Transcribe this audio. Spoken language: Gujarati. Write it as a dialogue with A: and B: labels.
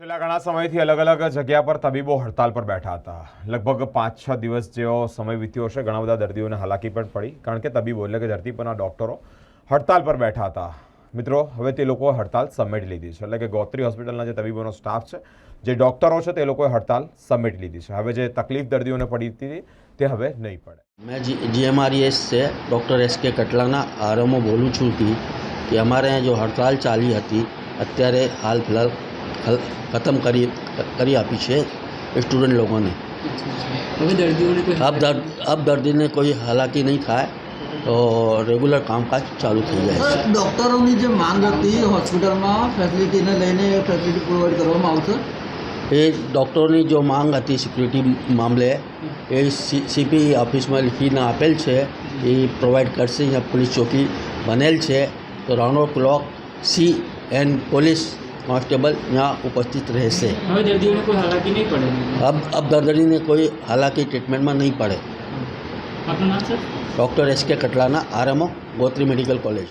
A: છેલ્લા ઘણા સમયથી અલગ અલગ જગ્યા પર તબીબો હડતાલ પર બેઠા હતા. લગભગ પાંચ છ દિવસ જેવો સમય વીત્યો હશે. ઘણા બધા દર્દીઓને હાલાકી પણ પડી, કારણ કે તબીબો એટલે કે ધરતી પરના ડૉક્ટરો હડતાલ પર બેઠા હતા. મિત્રો, હવે તે લોકો હડતાલ સમેટ લીધી છે. એટલે કે ગોત્રી હોસ્પિટલના જે તબીબોનો સ્ટાફ છે, જે ડૉક્ટરો છે, તે લોકોએ હડતાલ સમેટ લીધી છે. હવે જે તકલીફ દર્દીઓને પડી હતી, તે હવે નહીં પડે.
B: મેં જી જીએમઆરએસ છે, ડૉક્ટર એસ કે કટલાના આરમો બોલું છું કે અમારે અહીંયા જો હડતાલ ચાલી હતી, અત્યારે હાલ ફિલહાલ ખતમ કરી કરી આપી છે સ્ટુડન્ટ લોકોને.
C: હવે દર્દીઓને કોઈ
B: અબ દર્દ અબ દર્દીને કોઈ હાલાકી નહીં થાય તો રેગ્યુલર કામકાજ ચાલુ થઈ જાય છે.
D: ડૉક્ટરોની જે માંગ હતી હોસ્પિટલમાં ફેસિલિટીને લઈને ફેસિલિટી પ્રોવાઈડ કરવામાં આવશે?
B: એ ડૉક્ટરોની જો માંગ હતી સિક્યુરિટી મામલે એ સીપી ઓફિસમાં લીખીને આપેલ છે એ પ્રોવાઈડ કરશે અહીંયા પોલીસ ચોકી બનેલ છે. તો રાઉન્ડ ક્લોક સી એન્ડ પોલીસ કોન્સ્ટેબલ ત્યાં ઉપસ્થિત રહેશે
C: હવે દર્દીઓને કોઈ હાલાકી નહીં પડે?
B: અબ અબ દર્દીને કોઈ હાલાકી ટ્રીટમેન્ટમાં નહીં પડે
C: આપનું નામ સર
B: ડૉક્ટર એસ કે કટલાના આરએમઓ ગોત્રી મેડિકલ કોલેજ